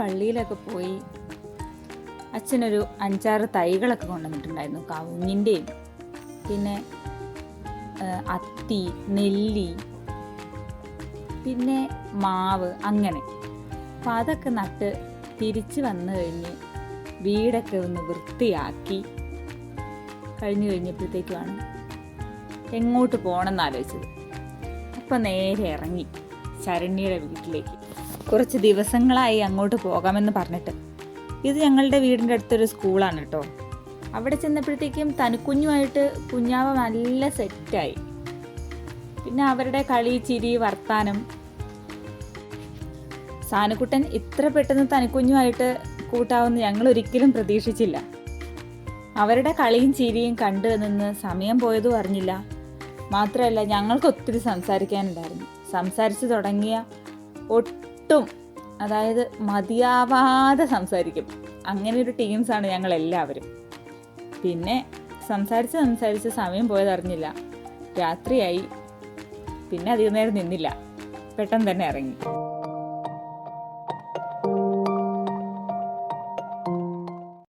പള്ളിയിലൊക്കെ പോയി അച്ഛനൊരു അഞ്ചാറ് തൈകളൊക്കെ കൊണ്ടുവന്നിട്ടുണ്ടായിരുന്നു. കവുങ്ങിന്റെയും പിന്നെ അത്തി നെല്ലി പിന്നെ മാവ് അങ്ങനെ. അപ്പം അതൊക്കെ നട്ട് തിരിച്ച് വന്നു കഴിഞ്ഞ് വീടൊക്കെ ഒന്ന് വൃത്തിയാക്കി കഴിഞ്ഞു കഴിഞ്ഞപ്പോഴത്തേക്കുമാണ് എങ്ങോട്ട് പോകണമെന്ന് ആലോചിച്ചത് അപ്പം നേരെ ഇറങ്ങി. ശരണ്യയുടെ വീട്ടിലേക്ക്. കുറച്ച് ദിവസങ്ങളായി അങ്ങോട്ട് പോകാമെന്ന് പറഞ്ഞിട്ട്. ഇത് ഞങ്ങളുടെ വീടിന്റെ അടുത്തൊരു സ്കൂളാണ് കേട്ടോ. അവിടെ ചെന്നപ്പോഴത്തേക്കും തനുക്കുഞ്ഞുമായിട്ട് കുഞ്ഞാവ നല്ല സെറ്റായി. പിന്നെ അവരുടെ കളി ചിരി വർത്താനം. സാനുക്കുട്ടൻ ഇത്ര പെട്ടെന്ന് തനിക്കുഞ്ഞുമായിട്ട് കൂട്ടാവുമെന്ന് ഞങ്ങൾ ഒരിക്കലും പ്രതീക്ഷിച്ചില്ല. അവരുടെ കളിയും ചിരിയും കണ്ടു നിന്ന് സമയം പോയതും അറിഞ്ഞില്ല. മാത്രമല്ല ഞങ്ങൾക്ക് ഒത്തിരി സംസാരിക്കാനുണ്ടായിരുന്നു. സംസാരിച്ച് തുടങ്ങിയ ഒട്ടും അതായത് മതിയാവാതെ സംസാരിക്കും. അങ്ങനെ ഒരു ടീംസാണ് ഞങ്ങൾ എല്ലാവരും പിന്നെ സംസാരിച്ച് സംസാരിച്ച് സമയം പോയതറിഞ്ഞില്ല. രാത്രിയായി. പിന്നെ അധികം നേരം നിന്നില്ല. പെട്ടെന്ന് തന്നെ ഇറങ്ങി.